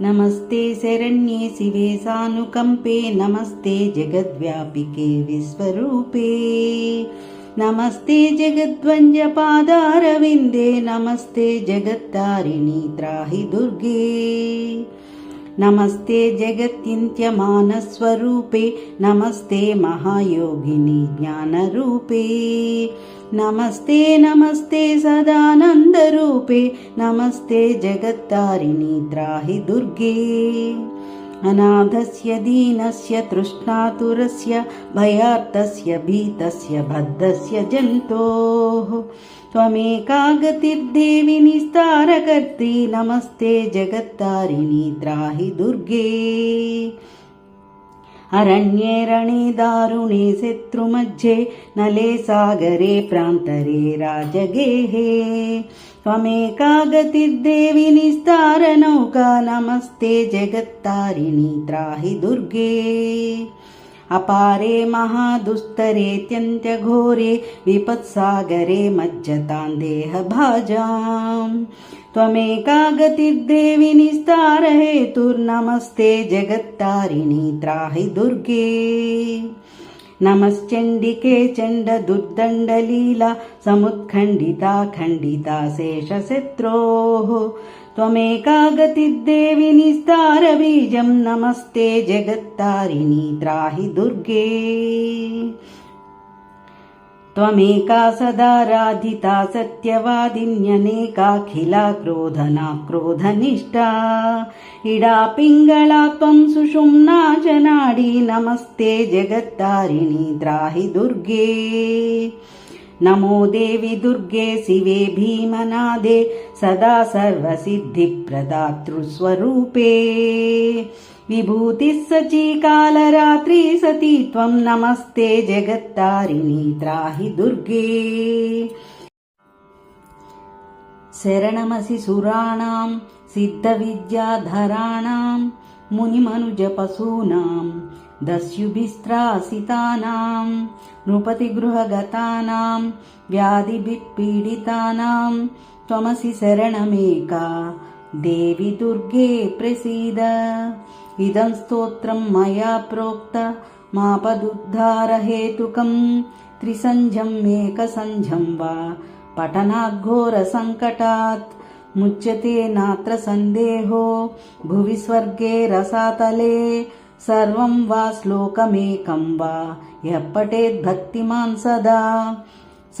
नमस्ते शरण्ये शिवे सानुकम्पे नमस्ते जगद्व्यापिके विश्वरूपे नमस्ते जगद्वन्द्यपादारविन्दे नमस्ते जगत्तारिणि त्राहि दुर्गे నమస్తే జగత్యింత్యమానస్వరూపే నమస్తే మహాయోగిని జ్ఞానరూపే. నమస్తే నమస్తే సదానందరూపే నమస్తే జగత్తారిణి త్రాహి దుర్గే. అనాథస్య దీనస్య తృష్ణాతురస్య భయార్తస్య భీతస్య బద్ధస్య జంతో. त्वमेका गतिर्देवि निस्तारकर्त्री नमस्ते जगत्तारिणि त्राहि दुर्गे। अरण्ये रणे दारुणे शत्रुमध्ये नले सागरे प्रान्तरे राजगेहे। त्वमेका गतिर्देवि निस्तारनौका नमस्ते जगत्तारिणि त्राहि दुर्गे अपारे महादुस्तरेत्यन्त्यघोरे विपत्सागरे मज्जतां देहभाजाम् त्वमेका गतिर्देवि निस्तारहेतुर्नमस्ते जगत्तारिणी त्राहि दुर्गे। नमश्चण्डिके चण्डदुर्दण्डलीला समुत्खण्डिता खण्डिता शेषशत्रोः त्वमेका गतिर्देवि निस्तारबीजं नमस्ते जगत्तारिणि त्राहि दुर्गे त्वमेका सदा राधिता सत्यवादिन्यनेकाखिला क्रोधना क्रोधनिष्ठा इडा पिङ्गळा त्वं सुषुम्ना जनाडि नमस्ते जगत्तारिणि त्राहि दुर्गे नमो देवि दुर्गे शिवे भीमनादे सदा सर्वसिद्धिप्रदातृस्वरूपे विभूतिः सची कालरात्रि सती त्वं नमस्ते जगत्तारिणि त्राहि दुर्गे शरणमसि सुराणां सिद्धविद्याधराणां मुनिमनुजपशूनां दस्युभिस्त्रासितानां नृपतिगृहगतानां व्याधिभिः पीडितानां त्वमसि शरणमेका देवि दुर्गे प्रसीद इदं स्तोत्रं मया प्रोक्त मापदुद्धारहेतुकं त्रिसन्ध्यम् एकसन्ध्यं वा पठनाघोरसङ्कटात् ముచ్యతే నాత్ర సందేహో భువి స్వర్గే రసాతలే. సర్వం వా శ్లోకమేకం వా ఎప్పటే భక్తిమాన్ సదా.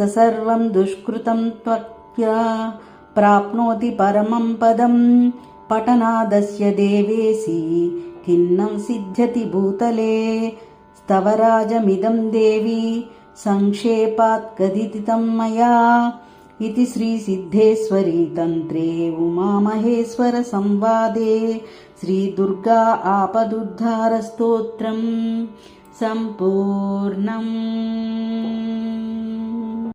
సర్వం దుష్కృతం త్వక్త్యా ప్రాప్నోతి పరమం పదం. పఠనాదస్య దేవేసి ఖిన్నం సిద్ధ్యతి భూతలే. స్తవరాజమిదం దేవి సంక్షేపాత్ కదితితం మయా. इति श्रीसिद्धेश्वरी तन्त्रे उमामहेश्वरसंवादे श्रीदुर्गा आपदुद्धारस्तोत्रम् सम्पूर्णम्